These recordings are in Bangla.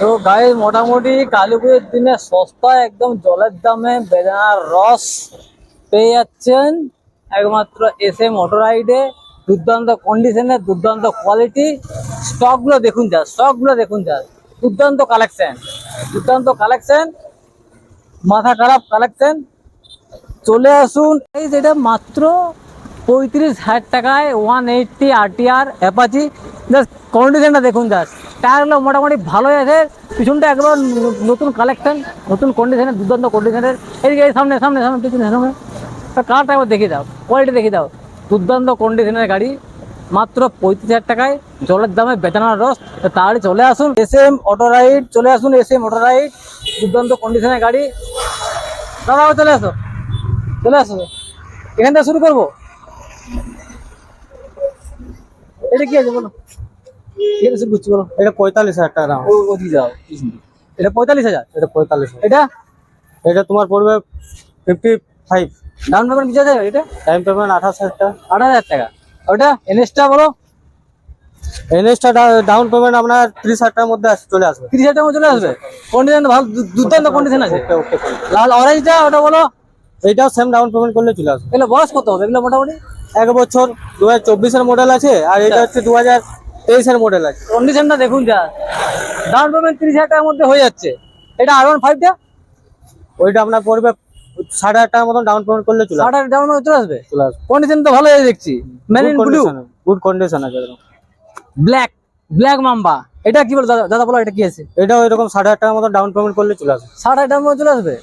তো গায়ে মোটামুটি কালী পুজোর দিনে সস্তা, একদম জলের দামে বেদানার রস পেয়ে যাচ্ছেন। একমাত্র এস এম অটো রাইডে দুর্দান্ত কন্ডিশনে দুর্দান্ত কোয়ালিটি স্টকগুলো দেখুন যা স্টকগুলো দেখুন যা। দুর্দান্ত কালেকশন দুর্দান্ত কালেকশন মাথা খারাপ কালেকশন চলে আসুন। এই যেটা মাত্র পঁয়ত্রিশ হাজার টাকায়। One eighty RTR Apache just কন্ডিশনটা দেখুন জাস্ট। টায়ারগুলো মোটামুটি ভালোই আছে, পিছনটা একবার নতুন কালেকশন নতুন কন্ডিশনের দুর্দান্ত কন্ডিশনের এদিকে, এই সামনে সামনে সামনে, পিছনে, সামনে। কারটা একবার দেখিয়ে দাও কোয়ালিটি দেখিয়ে দাও। দুর্দান্ত কন্ডিশনের গাড়ি, মাত্র পঁয়ত্রিশ হাজার টাকায়, জলের দামে বেচানোর রস। তো তাহলে চলে আসুন এস এম অটো রাইড, চলে আসুন এস এম অটো রাইড। দুর্দান্ত কন্ডিশনের গাড়ি। দাদা, চলে আসো চলে আসো। এখান থেকে শুরু করব। এটা কি আছে বলো? এটা শুরু করছি বলো। এটা পঁয়তাল্লিশ হাজার টাকা ওদিকে যাও এটা পঁয়তাল্লিশ হাজার? এটা পঁয়তাল্লিশ হাজার। এটা? এটা তোমার পড়বে ফিফটি ফাইভ ডাউন পেমেন্ট কিছু আছে এটা? টাইম পেমেন্ট আঠাশ হাজার টাকা। আট হাজার টাকা। ওটা? এনএসটা বলো। এনএসটা ডাউন পেমেন্ট আপনার ত্রিশ হাজার টাকার মধ্যে চলে আসবে। তিরিশ হাজার টাকা চলে আসবে? কন্ডিশন ভালো দুর্দান্ত কন্ডিশন আছে। লাল অরেঞ্জটা ওটা বলো। এইটাও সেম ডাউন পেমেন্ট করলে চলে আসবে। এগুলো বয়স কত হবে? এগুলো মোটামুটি? এক বছর দু হাজার চব্বিশের মডেল আছে আর এটা হচ্ছে দু হাজার তেইশের মডেল আছে। কন্ডিশনটা দেখুন যা। ডাউন পেমেন্ট তিরিশ হাজার টাকার মধ্যে হয়ে যাচ্ছে। এটা আর ওয়ান ফাইভটা ওইটা আপনার পড়বে সাড়ে হাজার টাকার মতন ডাউন পেমেন্ট করলে চলে আসবে। হাজার ডাউন পেমেন্ট চলে আসবে? চলে আসবে। কন্ডিশন তো ভালো দেখছি। Man in blue good condition আছে ব্ল্যাক ব্ল্যাক মাম্বা এটা কি বলো? দাদা দাদা বলো এটা কি আছে? এটাও এরকম সাড়ে হাজার টাকার মতন ডাউন পেমেন্ট করলে চলে আসবে। ষাট হাজার টাকার মধ্যে চলে আসবে?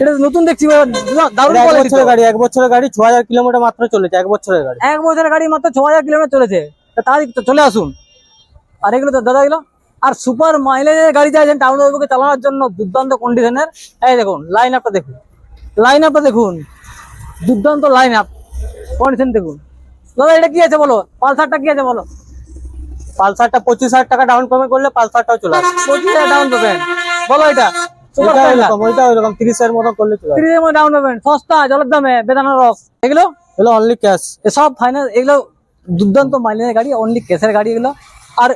এটা নতুন দেখছি বাবা, দারুণ বছরের গাড়ি এক বছরের গাড়ি ছ হাজার কিলোমিটার মাত্র চলেছে এক বছরের গাড়ি। এক বছরের গাড়ি মাত্র ছ হাজার কিলোমিটার চলেছে। তা তাড়াতাড়ি তো চলে আসুন। আর এগুলো তো দাদা এগুলো? আর সুপার মাইলেজের গাড়ি চাইছেন টাউন বাবুকে চালানোর জন্য দুর্দান্ত কন্ডিশনের এই দেখুন লাইন আপটা দেখুন। লাইন আপটা দেখুন। দুর্দান্ত লাইন আপ কন্ডিশন দেখুন। দাদা এটা কি আছে বলো? পালসারটা কি আছে বলো? পালসারটা পঁচিশ হাজার টাকা ডাউন পেমেন্ট করলে পালসারটাও চলে আসবে পঁচিশ হাজার ডাউন পেমেন্ট বলো এটা। ওইটা ওইরকম তিরিশের মতন করলে তিরিশের ডাউন পেমেন্ট সস্তা জলের দামে বেদানার রস। এগুলো? এগুলো অনলি ক্যাশ এসব ফাইনাল এগুলো দুর্দান্ত মাইলেজের গাড়ি অনলি কেসের গাড়ি এগুলো। আর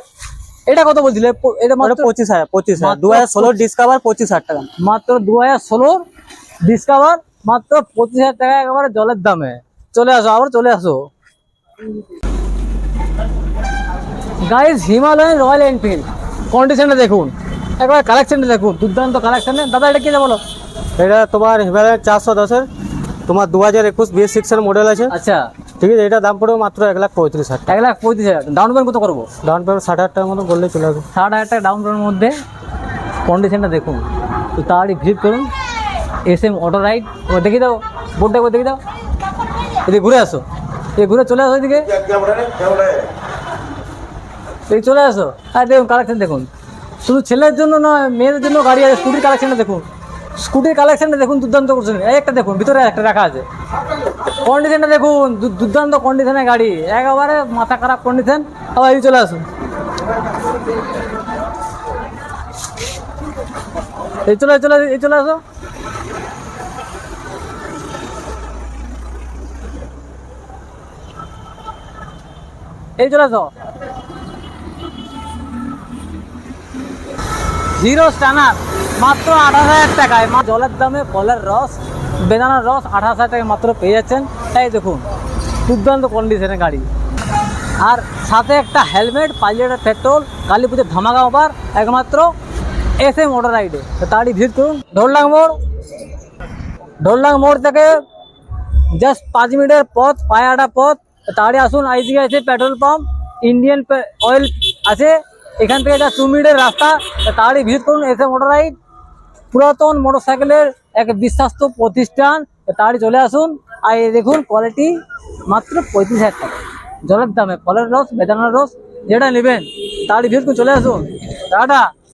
এটা কত বলছিলে? এটা মাত্র পঁচিশ হাজার পঁচিশ হাজার। দু হাজার ষোলোর ডিসকাভার পঁচিশ হাজার টাকা। মাত্র দু হাজার ষোলোর ডিসকাভার মাত্র পঁচিশ হাজার টাকা একেবারে জলের দামে। চলে আসো আবার চলে আসো। গাইজ হিমালয়ান রয়্যাল এনফিল্ড কন্ডিশনটা দেখুন। একবার কালেকশনটা দেখুন দুর্দান্ত কালেকশনে দাদা এটা কি বলো? এটা তোমার হিমালয়ান চারশো দশের তোমার দু হাজার একুশ বিএস সিক্সের মডেল আছে। আচ্ছা। ঠিক আছে এটা দাম পড়বে মাত্র এক লাখ পঁয়ত্রিশ হাজার এক লাখ পঁয়ত্রিশ হাজার। ডাউন পেমেন্ট কত করব? ডাউন পেমেন্ট ষাট হাজার টাকার মতো করলে চলে আসবে ষাট হাজার টাকা ডাউন পেমেন্টের মধ্যে কন্ডিশনটা দেখুন। তো তাড়াতাড়ি ভিজিট করুন। এস এম অটো রাইড ও দেখিয়ে দাও। বোর্ডটা একবার দেখিয়ে দাও। এদিকে ঘুরে আসো। এদিকে ঘুরে চলে আসো এদিকে। এই চলে আসো। আর দেখুন কালেকশন দেখুন। শুধু ছেলের জন্য নয় মেয়েদের জন্য গাড়ি আছে স্কুটির কালেকশনটা দেখুন। স্কুটির কালেকশনটা দেখুন দুর্দান্ত করছেন। এই একটা দেখুন, ভিতরে একটা রাখা আছে। কন্ডিশনটা দেখুন দুর্দান্ত কন্ডিশনের গাড়ি। একেবারে মাথা খারাপ কন্ডিশন আবার এই চলে আসুন। এই চলে চলে, এই চলে আসো। এই চলে আসো। জিরো স্টানার মাত্র আঠাশ হাজার টাকায়। মা, জলের দামে ফলের রস, বেদানার রস আঠাশ হাজার টাকায় মাত্র পেয়ে যাচ্ছেন। তাই দেখুন, দুর্দান্ত কন্ডিশনের গাড়ি। আর সাথে একটা হেলমেট পাঁচ লিটার পেট্রোল কালী পুজোর ধামাকা অফার একমাত্র এস মোটর রাইডে তো তাড়াতাড়ি ভিজিট করুন। ঢোলডাং মোড়। ঢোলডাং মোড় থেকে জাস্ট পাঁচ মিনিটের পথ পায়াটা পথ। তাড়াতাড়ি আসুন আছে পেট্রোল পাম্প ইন্ডিয়ান অয়েল আছে। এখান থেকে যা টু মিনিটের রাস্তা তাড়াতাড়ি ভিজিট করুন, এসে মোটর রাইড পুরাতন মোটরসাইকেলের এক বিশ্বাস্ত প্রতিষ্ঠান তাড়াতাড়ি চলে আসুন। আর দেখুন কোয়ালিটি মাত্র পঁয়ত্রিশ হাজার টাকা। জলের দামে, ফলের রস, বেদানার রস, যেটা নেবেন তাড়াতাড়ি ভিজিট করুন, চলে আসুন। টাটা।